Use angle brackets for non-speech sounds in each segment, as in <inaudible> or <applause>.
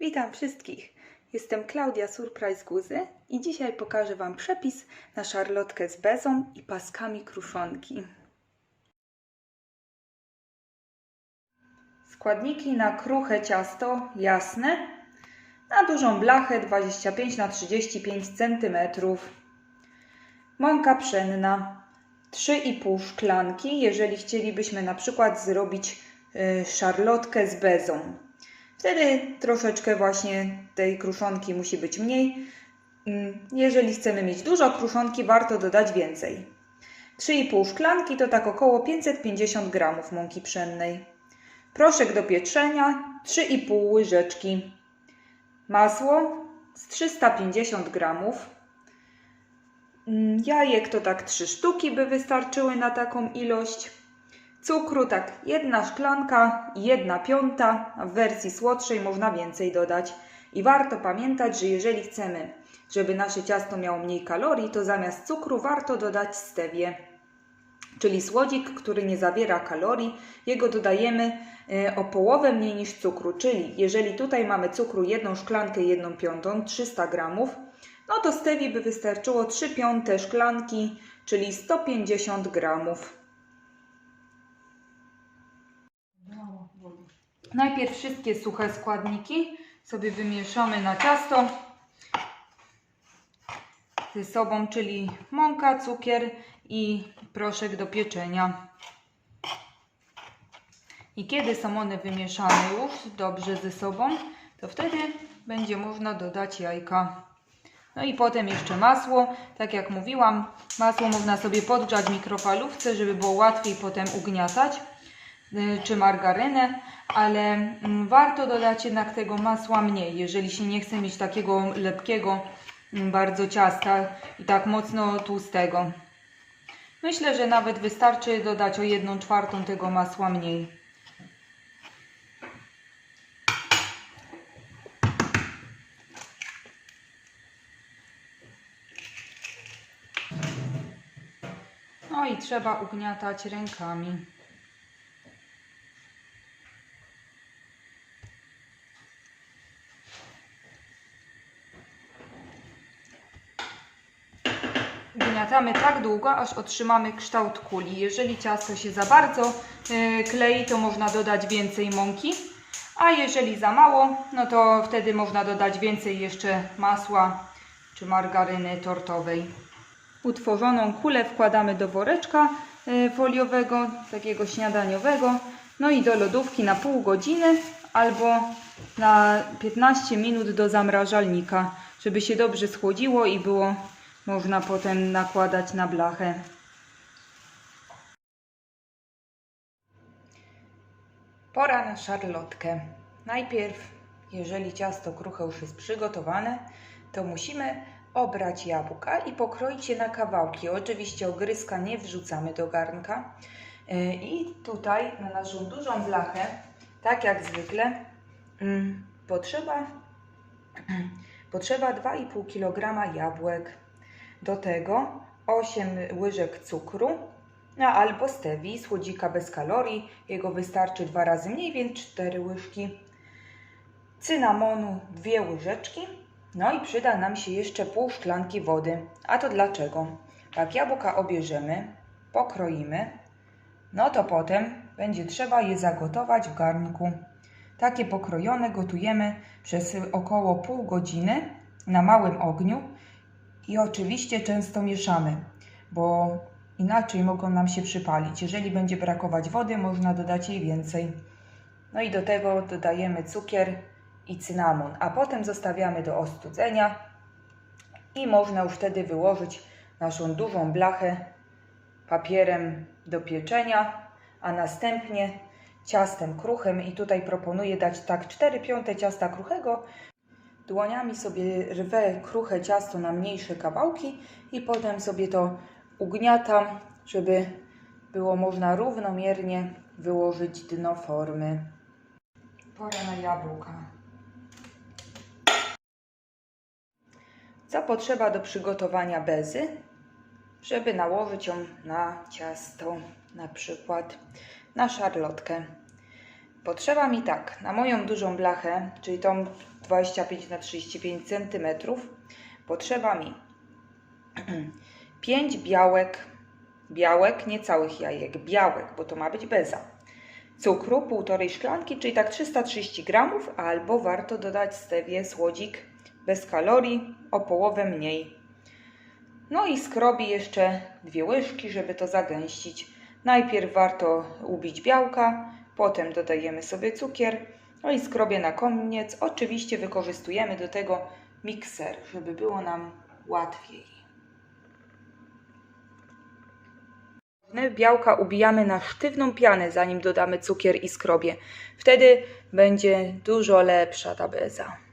Witam wszystkich. Jestem Klaudia Surprise Guzy i dzisiaj pokażę Wam przepis na szarlotkę z bezą i paskami kruszonki. Składniki na kruche ciasto jasne, na dużą blachę 25 na 35 cm. Mąka pszenna 3,5 szklanki, jeżeli chcielibyśmy na przykład zrobić y, szarlotkę z bezą. Wtedy troszeczkę właśnie tej kruszonki musi być mniej. Mm, Jeżeli chcemy mieć dużo kruszonki, warto dodać więcej. 3,5 szklanki to tak około 550 gramów mąki pszennej. Proszek do pieczenia 3,5 łyżeczki. Masło z 350 gramów. Mm, Jajek to tak 3 sztuki by wystarczyły na taką ilość. Cukru tak jedna szklanka jedna piąta, a w wersji słodszej można więcej dodać. I warto pamiętać, że jeżeli chcemy, żeby nasze ciasto miało mniej kalorii, to zamiast cukru warto dodać stewię, czyli słodzik, który nie zawiera kalorii. Jego dodajemy e, o połowę mniej niż cukru, czyli jeżeli tutaj mamy cukru jedną szklankę, jedną piątą, 300 gramów, no to stewi by wystarczyło 3 piąte szklanki, czyli 150 gramów. Najpierw wszystkie suche składniki sobie wymieszamy na ciasto ze sobą, czyli mąka, cukier i proszek do pieczenia. I kiedy są one wymieszane już dobrze ze sobą, to wtedy będzie można dodać jajka. No i potem jeszcze masło. Tak jak mówiłam, masło można sobie podgrzać w mikrofalówce, żeby było łatwiej potem ugniatać czy margarynę, ale mm, warto dodać jednak tego masła mniej, jeżeli się nie chce mieć takiego lepkiego mm, bardzo ciasta i tak mocno tłustego. Myślę, że nawet wystarczy dodać o 1 czwartą tego masła mniej. No i trzeba ugniatać rękami. Ugniatamy tak długo, aż otrzymamy kształt kuli. Jeżeli ciasto się za bardzo y, klei, to można dodać więcej mąki, a jeżeli za mało, no to wtedy można dodać więcej jeszcze masła czy margaryny tortowej. Utworzoną kulę wkładamy do woreczka y, foliowego, takiego śniadaniowego, no i do lodówki na pół godziny albo na 15 minut do zamrażalnika, żeby się dobrze schłodziło i było można potem nakładać na blachę. Pora na szarlotkę. Najpierw, jeżeli ciasto kruche już jest przygotowane, to musimy obrać jabłka i pokroić je na kawałki. Oczywiście ogryzka nie wrzucamy do garnka. Yy, I tutaj na naszą dużą blachę, tak jak zwykle, mm, potrzeba, <clears throat> potrzeba 2,5 kg jabłek. Do tego 8 łyżek cukru, no albo stevii, słodzika bez kalorii. Jego wystarczy dwa razy mniej, więc 4 łyżki. Cynamonu 2 łyżeczki. No i przyda nam się jeszcze pół szklanki wody. A to dlaczego? Jak jabłka obierzemy, pokroimy, no to potem będzie trzeba je zagotować w garnku. Takie pokrojone gotujemy przez około pół godziny na małym ogniu i oczywiście często mieszamy, bo inaczej mogą nam się przypalić. Jeżeli będzie brakować wody, można dodać jej więcej. No i do tego dodajemy cukier i cynamon, a potem zostawiamy do ostudzenia i można już wtedy wyłożyć naszą dużą blachę papierem do pieczenia, a następnie ciastem kruchym i tutaj proponuję dać tak 4 piąte ciasta kruchego. Dłoniami sobie rwę kruche ciasto na mniejsze kawałki i potem sobie to ugniatam, żeby było można równomiernie wyłożyć dno formy. Pora na jabłka. Co potrzeba do przygotowania bezy, żeby nałożyć ją na ciasto, na przykład na szarlotkę. Potrzeba mi tak, na moją dużą blachę, czyli tą 25 na 35 cm, potrzeba mi <clears throat> 5 białek, białek, nie całych jajek, białek, bo to ma być beza. Cukru, półtorej szklanki, czyli tak 330 gramów, albo warto dodać stewię, słodzik bez kalorii, o połowę mniej. No i skrobi jeszcze dwie łyżki, żeby to zagęścić. Najpierw warto ubić białka, potem dodajemy sobie cukier, no i skrobię na koniec. Oczywiście wykorzystujemy do tego mikser, żeby było nam łatwiej. Białka ubijamy na sztywną pianę, zanim dodamy cukier i skrobię. Wtedy będzie dużo lepsza ta beza.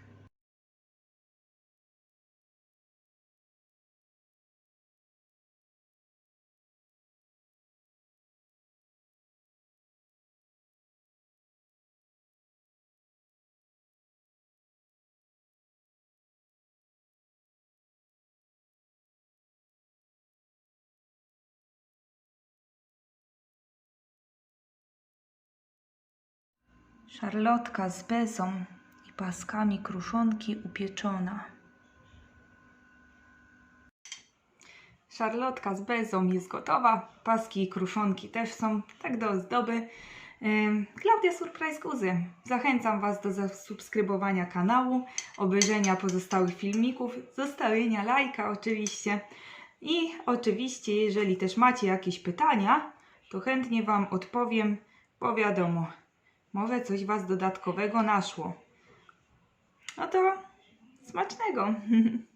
Szarlotka z bezą i paskami kruszonki upieczona. Szarlotka z bezą jest gotowa. Paski i kruszonki też są, tak do ozdoby. Klaudia Surprise Guzy. Zachęcam Was do zasubskrybowania kanału, obejrzenia pozostałych filmików, zostawienia lajka oczywiście. I oczywiście, jeżeli też macie jakieś pytania, to chętnie Wam odpowiem, bo wiadomo, może coś Was dodatkowego naszło. No to smacznego! <laughs>